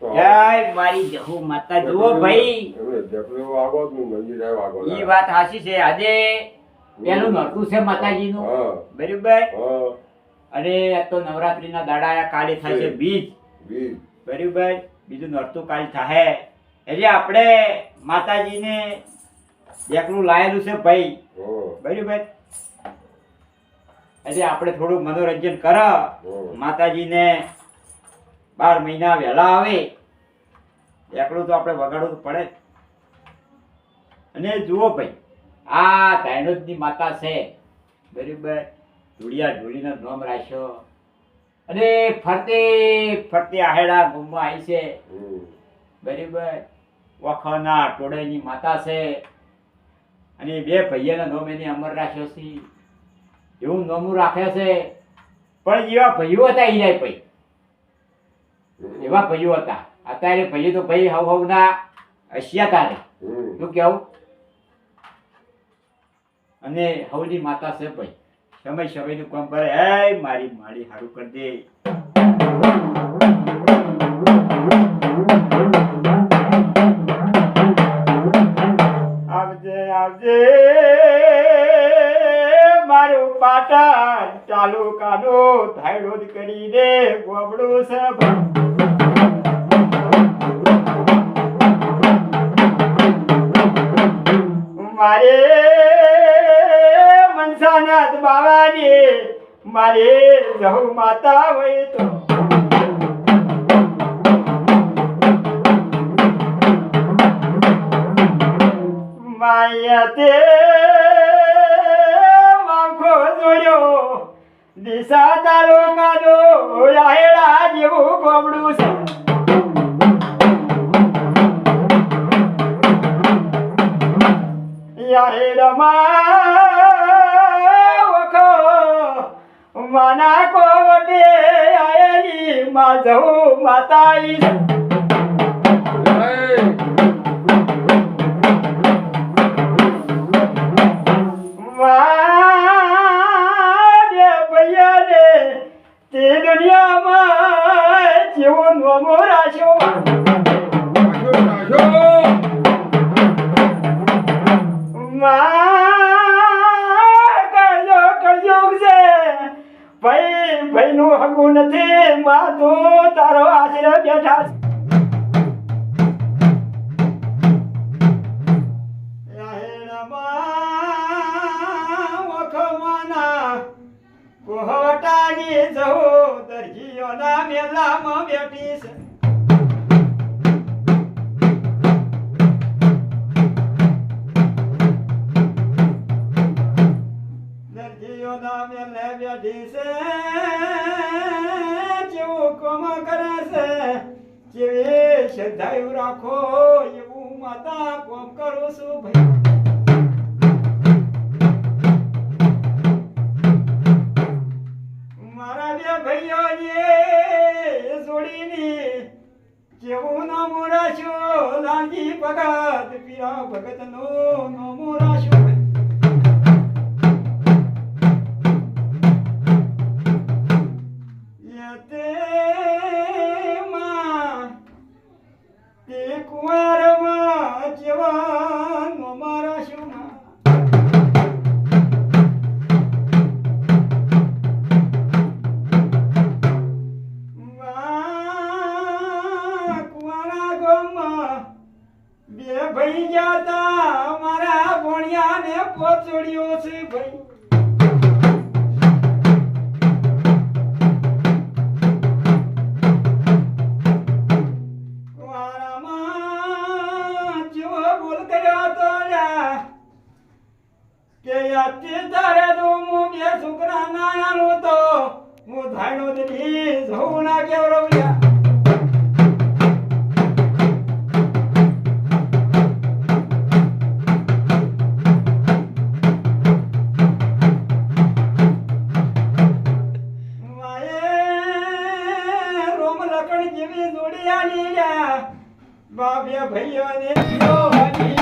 જય મારી જહુ માતા જુઓ ભાઈ. એમને ઢેકલો વાગો જ નહીં, મંદિર આવે વાગો ઈ વાત હાચી છે. આજે પેલું નોરતું છે માતાજીનું. બરાબર? અને તો નવરાત્રીના દાડા કાલે થાય છે. બીજ. બરાબર? બીજું નડતું કાલે થાય એટલે આપણે માતાજીને એકલું લાયેલું છે ભાઈ. બરોબર? એટલે આપણે થોડું મનોરંજન કર. માતાજીને બાર મહિના વહેલા આવે. એકલું તો આપણે વગાડવું તો પડે. અને જુઓ ભાઈ, આ ધાયણોદની માતા છે. બરાબર, ધૂળિયા ધૂળીનો નામ રાખ્યો. અને ફરતે ફરતે આહેડા ગુમમાં આવી છે. બરાબર, વખાના ટોળાની માતા છે. અને બે ભાઈઓના નામ એને અમર રાખ્યો છે. એવું નામું રાખે છે. પણ જેવા ભાઈઓ હતા એ જાય ભાઈ. એવા ભાઈઓ હતા. અત્યારે ભાઈઓ તો ભાઈ હવ હવના હસ્યા તારે. શું કેવું? અને હવની માતા છે ભાઈ. સમય સમયનું કામ કરે. હે મારી માળી સારું કરી દે. આવજે આવજે. મારું પાટણ તાલુકાનું ધાયડોદ કરી દે ગોબડું છે મારે જહુ માતા હોય તો. માયા તે માખો જોયો. દિશા તારો કાદો આહેડા જેવું ગોબડું છે. માના કોવટે આયેલી માધવ માતા હગું નથી માં તું તારો આશરે બેઠા કરે છે. જેવી શ્રદ્ધાયું રાખો એવું માતા કોમ કરું છું ભાઈ. મારા બે ભાઈઓને જોડીની કેવું નામ રાખ્યો? લાલજી ભગત પીરા ભગત નો નામ રાખ્યો. ભણિયાને પોચડ્યો છે ભાઈ. છોકરા ના તો હું ધાયણો દીધી જવું ના કેવડવ્યા જેવી જોડી લ્યા. બાબ્યા ભાઈઓને જીઓ હરી